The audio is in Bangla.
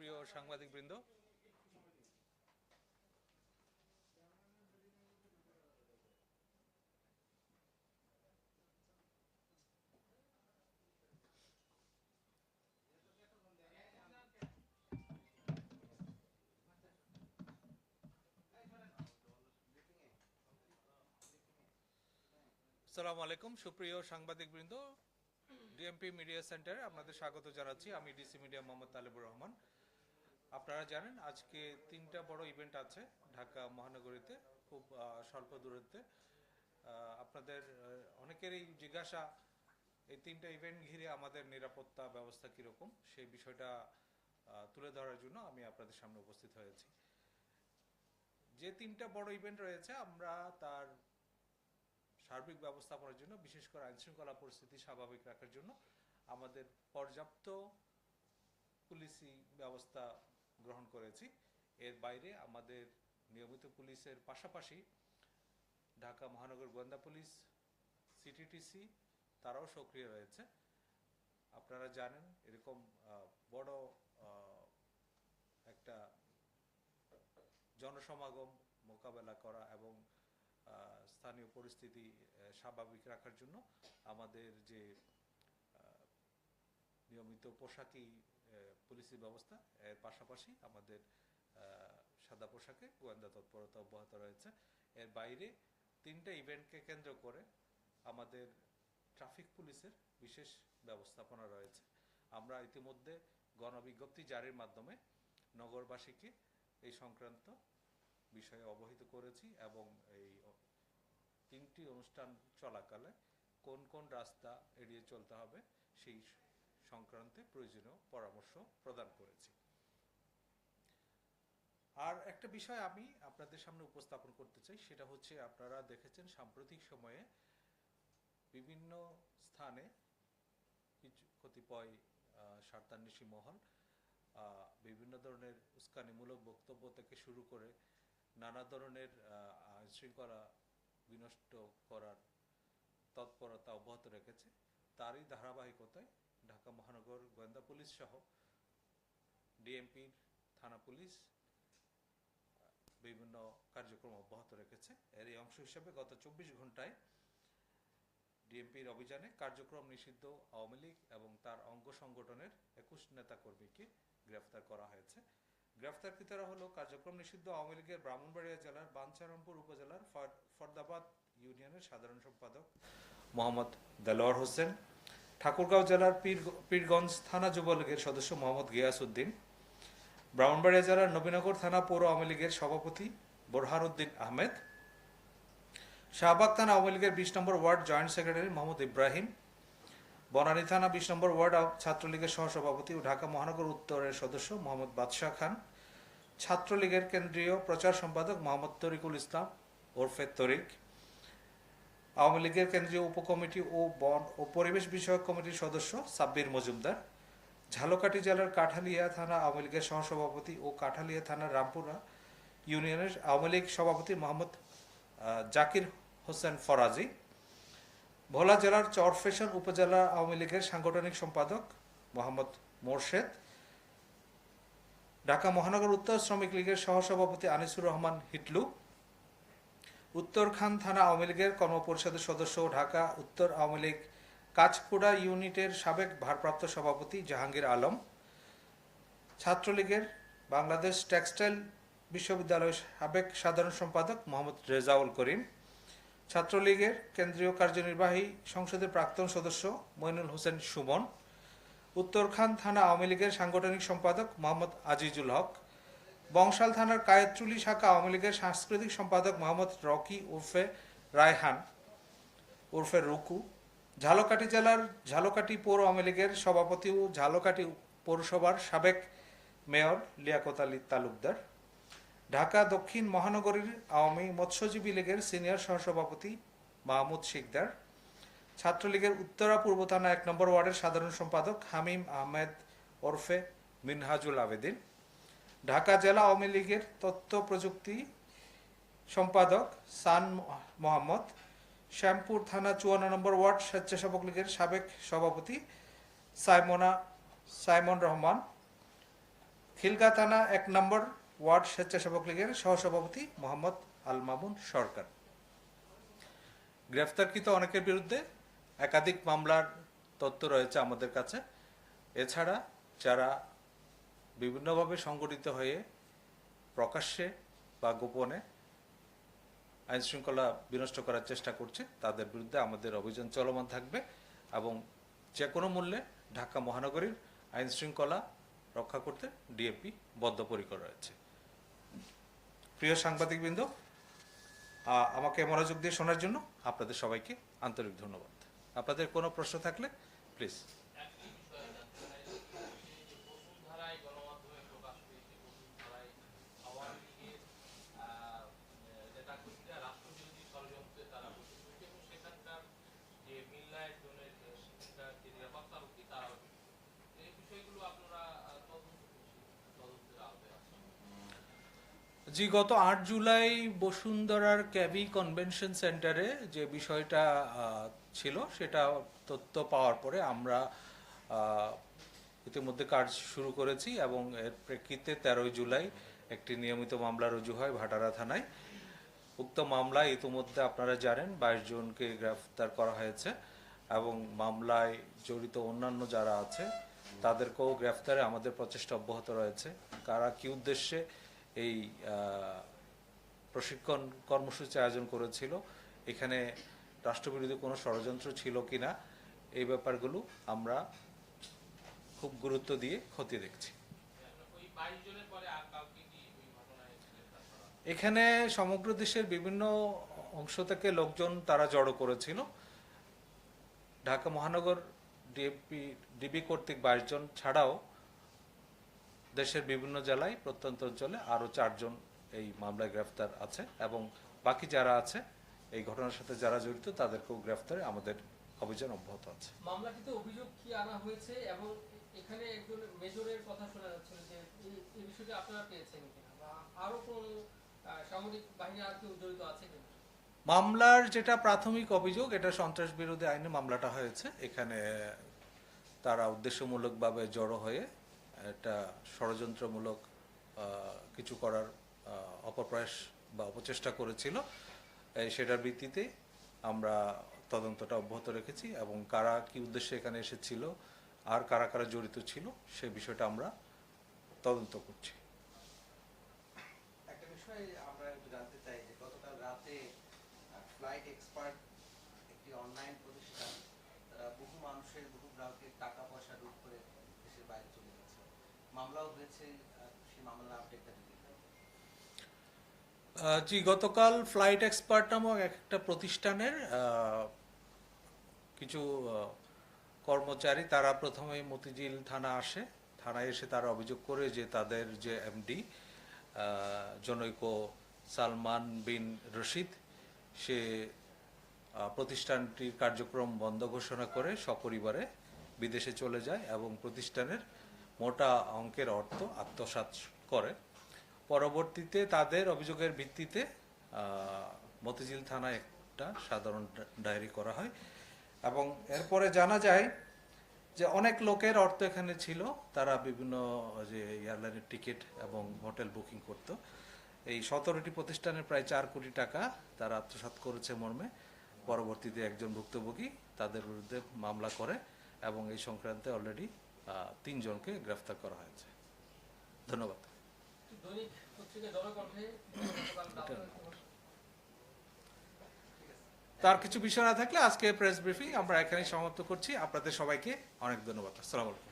সুপ্রিয় সাংবাদিকবৃন্দ। আসসালামু আলাইকুম, সুপ্রিয় সাংবাদিকবৃন্দ। ডিএমপি মিডিয়া সেন্টারে আপনাদের স্বাগত জানাচ্ছি। আমি ডিসি মিডিয়া মোহাম্মদ তালেবুর রহমান। আপনারা জানেন, আজকে তিনটা বড় ইভেন্ট আছে ঢাকা মহানগরীতে, খুব স্বল্প দূরত্বে। আপনাদের অনেকেরই জিজ্ঞাসা, এই তিনটা ইভেন্ট ঘিরে আমাদের নিরাপত্তা ব্যবস্থা কীরকম? সেই বিষয়টা তুলে ধরার জন্য আমি আপনাদের সামনে উপস্থিত হয়েছি। যে তিনটা বড় ইভেন্ট রয়েছে, আমরা তার সার্বিক ব্যবস্থাপনার জন্য, বিশেষ করে আইন শৃঙ্খলা পরিস্থিতি স্বাভাবিক রাখার জন্য, আমাদের পর্যাপ্ত পুলিশি ব্যবস্থা গ্রহণ করেছি। এর বাইরে আমাদের নিয়মিত পুলিশের পাশাপাশি ঢাকা মহানগর গোয়েন্দা পুলিশ সিটিটিসি তারাও সক্রিয় রয়েছে। আপনারা জানেন, এরকম বড় একটা জনসমাগম মোকাবেলা করা এবং স্থানীয় পরিস্থিতি স্বাভাবিক রাখার জন্য আমাদের যে নিয়মিত পোশাকি পুলিশি ব্যবস্থা। এর পাশাপাশি আমাদের সাদা পোশাকে গোয়েন্দা তৎপরতা অব্যাহত রয়েছে। এর বাইরে তিনটা ইভেন্টকে কেন্দ্র করে আমাদের ট্রাফিক পুলিশের বিশেষ ব্যবস্থাপনা রয়েছে। আমরা ইতিমধ্যে গণবিজ্ঞপ্তি জারির মাধ্যমে নগরবাসীকে এই সংক্রান্ত বিষয়ে অবহিত করেছি এবং এই তিনটি অনুষ্ঠান চলাকালে কোন কোন রাস্তা এড়িয়ে চলতে হবে সেই সংক্রান্তে প্রয়োজনীয় পরামর্শ প্রদান করেছি। আর একটা বিষয় আমি আপনাদের সামনে উপস্থাপন করতে চাই, সেটা হচ্ছে আপনারা দেখেছেন সাম্প্রতিক সময়ে বিভিন্ন স্থানে কিছু কতিপয় স্বার্থান্বেষী মহল বিভিন্ন ধরনের উস্কানিমূলক বক্তব্য থেকে শুরু করে নানা ধরনের আইন শৃঙ্খলা বিনষ্ট করার তৎপরতা অব্যাহত রেখেছে। তারই ধারাবাহিকতায় ঢাকা মহানগর গোয়েন্দা পুলিশ সহ ডিএমপির থানা পুলিশ, বিভিন্ন কার্যক্রম অব্যাহত রেখেছে। এরই অংশ হিসেবে গত চব্বিশ ঘন্টায় ডিএমপির অভিযানে কার্যক্রম নিষিদ্ধ আওয়ামী লীগ এবং তার অঙ্গ সংগঠনের একুশ নেতাকর্মীকে গ্রেফতার করা হয়েছে। গ্রেফতারকৃতরা হলো কার্যক্রম নিষিদ্ধ আওয়ামী লীগের ব্রাহ্মণবাড়িয়া জেলার বাঞ্ছারামপুর উপজেলার ফর- ফরদাবাদ ইউনিয়নের সাধারণ সম্পাদক মোহাম্মদ দেলোয়ার হোসেন ঠাকুরগাঁও জেলার পীর পীরগঞ্জ থানা যুবলীগের সদস্য মোহাম্মদ গিয়াস উদ্দিন, ব্রাহ্মণবাড়িয়া জেলার নবীনগর থানা পৌর আওয়ামী লীগের সভাপতি বোরহান উদ্দিন আহমেদ, শাহবাগ থানা আওয়ামী লীগের বিশ নম্বর ward joint secretary Mohammad Ibrahim, Banani থানা বিশ নম্বর ওয়ার্ড ছাত্রলীগের সহসভাপতি ও ঢাকা মহানগর উত্তরের সদস্য মোহাম্মদ বাদশাহ খান, ছাত্রলীগের কেন্দ্রীয় প্রচার সম্পাদক মোহাম্মদ তরিকুল ইসলাম ওরফে তরিক আওয়ামী লীগের কেন্দ্রীয় উপকমিটি ও বন ও পরিবেশ বিষয়ক কমিটির সদস্য সাব্বির মজুমদার। ঝালকাঠি জেলার কাঠালিয়া থানা আওয়ামী লীগের সহসভাপতি ও কাঠালিয়া থানার রামপুরা ইউনিয়নের আওয়ামী লীগ সভাপতি মোহাম্মদ জাকির হোসেন ফরাজি। ভোলা জেলার চরফেশন উপজেলা আওয়ামী লীগের সাংগঠনিক সম্পাদক মোহাম্মদ মোরশেদ। ঢাকা মহানগর উত্তর শ্রমিক লীগের সহসভাপতি আনিসুর রহমান হিটলু। উত্তরখান থানা আওয়ামী লীগের কর্মপরিষদের সদস্য ঢাকা উত্তর আওয়ামী লীগ কাঁচকুড়া ইউনিটের সাবেক ভারপ্রাপ্ত সভাপতি জাহাঙ্গীর আলম, ছাত্রলীগের বাংলাদেশ টেক্সটাইল বিশ্ববিদ্যালয়ের সাবেক সাধারণ সম্পাদক মোহাম্মদ রেজাউল করিম, ছাত্রলীগের কেন্দ্রীয় কার্যনির্বাহী সংসদের প্রাক্তন সদস্য মইনুল হোসেন সুমন, উত্তরখান থানা আওয়ামী লীগের সাংগঠনিক সম্পাদক মোহাম্মদ আজিজুল হক বংশাল থানার কায়েতচুলি শাখা আওয়ামী লীগের সাংস্কৃতিক সম্পাদক মোহাম্মদ রকি উর্ফে রায়হান, উর্ফে রুকু। ঝালকাঠি জেলার ঝালকাঠি পৌর আওয়ামী লীগের সভাপতি ও ঝালকাঠি পৌরসভার সাবেক মেয়র লিয়াকত আলী তালুকদার। ঢাকা দক্ষিণ মহানগরীর আওয়ামী মৎস্যজীবী লীগের সিনিয়র সহসভাপতি মাহমুদ শিকদার। ছাত্রলীগের উত্তরা পূর্ব থানা এক নম্বর ওয়ার্ডের সাধারণ সম্পাদক হামিম আহমেদ ওরফে মিনহাজুল আবেদিন। ঢাকা জেলা আওয়ামী লীগের তথ্য প্রযুক্তি সম্পাদক সান মোহাম্মদ, শ্যামপুর থানা চুয়ান্ন নম্বর ওয়ার্ড স্বেচ্ছাসেবক লীগের সাবেক সভাপতি সাইমোনা, সাইমন রহমান, খিলগা থানা এক নম্বর ওয়ার্ড স্বেচ্ছাসেবক লীগের সহসভাপতি মোহাম্মদ আল মামুন সরকার। গ্রেফতারকৃত অনেকের বিরুদ্ধে একাধিক মামলার তথ্য রয়েছে আমাদের কাছে। এছাড়া যারা বিভিন্নভাবে সংগঠিত হয়ে প্রকাশ্যে বা গোপনে আইন শৃঙ্খলা বিনষ্ট করার চেষ্টা করছে, তাদের বিরুদ্ধে আমাদের অভিযান চলমান থাকবে এবং যে কোনো মূল্যে ঢাকা মহানগরীর আইন শৃঙ্খলা রক্ষা করতে ডিএপি বদ্ধপরিকর রয়েছে। প্রিয় সাংবাদিকবৃন্দ আমাকে মনোযোগ দিয়ে শোনার জন্য আপনাদের সবাইকে আন্তরিক ধন্যবাদ। আপনাদের কোনো প্রশ্ন থাকলে প্লিজ একটি বিষয়ে জানতে চাই সেই যে বসুন্ধরায় গণমাধ্যমে প্রকাশ পেয়েছে বসুন্ধরায় আওয়ামী লীগের আহ, নেতা কর্মীরা রাষ্ট্রবিরোধী ষড়যন্ত্রে তারা বসে রয়েছে এবং সেখানকার যে মিল্লায়ের জনের সেখানকার যে নিরাপত্তা রক্ষী তারাও জড়িত। এই বিষয়গুলো আপনারা আহ, তদন্ত করছেন তদন্তের আওতায় আছেন জি, গত আট জুলাই বসুন্ধরার ক্যাবি কনভেনশন সেন্টারে যে বিষয়টা ছিল, সেটা তথ্য পাওয়ার পরে আমরা ইতিমধ্যে কাজ শুরু করেছি এবং এর প্রেক্ষিতে তেরোই জুলাই একটি নিয়মিত মামলা রুজু হয় ভাটারা থানায়। উক্ত মামলায় ইতিমধ্যে আপনারা জানেন বাইশ জনকে গ্রেফতার করা হয়েছে এবং মামলায় জড়িত অন্যান্য যারা আছে, তাদেরকেও গ্রেফতারে আমাদের প্রচেষ্টা অব্যাহত রয়েছে। কারা কি উদ্দেশ্যে এই প্রশিক্ষণ কর্মসূচি আয়োজন করেছিল এখানে রাষ্ট্রবিরোধী কোনো ষড়যন্ত্র ছিল কিনা, এই ব্যাপারগুলো আমরা খুব গুরুত্ব দিয়ে খতিয়ে দেখছি কি? এখানে সমগ্র দেশের বিভিন্ন অংশ থেকে লোকজন তারা জড়ো করেছিল ঢাকা মহানগর ডিএপি ডিবি কর্তৃক বাইশ জন ছাড়াও দেশের বিভিন্ন জেলায় প্রত্যন্ত অঞ্চলে আরও চারজন এই মামলায় গ্রেফতার আছে এবং বাকি যারা আছে এই ঘটনার সাথে যারা জড়িত তাদেরকেও গ্রেফতারে আমাদের অভিযান অব্যাহত আছে। মামলাটিতে অভিযোগ কি আনা হয়েছে এবং এখানে একজন মেজরের কথা শোনা যাচ্ছিল যে এই- বিষয়টি আপনারা পেয়েছেন কিনা বা আরও কোন সামরিক বাহিনী আর কেউ জড়িত আছে কিনা? মামলার যেটা প্রাথমিক অভিযোগ এটা সন্ত্রাস বিরোধী আইনে মামলাটা হয়েছে। এখানে তারা উদ্দেশ্যমূলকভাবে জড়ো হয়ে একটা ষড়যন্ত্রমূলক কিছু করার অপপ্রয়াস বা অপচেষ্টা করেছিল। সেটার ভিত্তিতে আমরা তদন্তটা অব্যাহত রেখেছি এবং কারা কি উদ্দেশ্যে এখানে এসেছিল, আর কারা কারা জড়িত ছিল, সে বিষয়টা আমরা তদন্ত করছি। একটা বিষয় আমরা জানতে চাই যে গতকাল রাতে ফ্লাইট এক্সপার্ট একটি অনলাইন প্রতিষ্ঠান বহু মানুষের, বহু গ্রাহকের টাকা পয়সা লুট করে দেশের বাইরে চলে জি, গতকাল ফ্লাইট এক্সপার্ট নামক একটা প্রতিষ্ঠানের কিছু কর্মচারী, তারা প্রথমে মতিঝিল থানা আসে। থানায় এসে তারা অভিযোগ করে যে তাদের যে এমডি জনৈক সালমান বিন রশিদ, সে প্রতিষ্ঠানটির কার্যক্রম বন্ধ ঘোষণা করে সপরিবারে বিদেশে চলে যায় এবং প্রতিষ্ঠানের মোটা অঙ্কের অর্থ আত্মসাৎ করে। পরবর্তীতে তাদের অভিযোগের ভিত্তিতে মতিঝিল থানায় একটা সাধারণ ডায়েরি করা হয় এবং এরপরে জানা যায় যে অনেক লোকের অর্থ এখানে ছিল। তারা বিভিন্ন যে এয়ারলাইনের টিকিট এবং হোটেল বুকিং করত। এই সতেরোটি প্রতিষ্ঠানের প্রায় চার কোটি টাকা তারা আত্মসাৎ করেছে মর্মে। পরবর্তীতে একজন ভুক্তভোগী তাদের বিরুদ্ধে মামলা করে এবং এই সংক্রান্তে অলরেডি তিনজনকে গ্রেফতার করা হয়েছে। ধন্যবাদ। তার কিছু বিষয় না থাকলে আজকে প্রেস ব্রিফিং আমরা এখানেই সমাপ্ত করছি। আপনাদের সবাইকে অনেক ধন্যবাদ। আসসালামু আলাইকুম।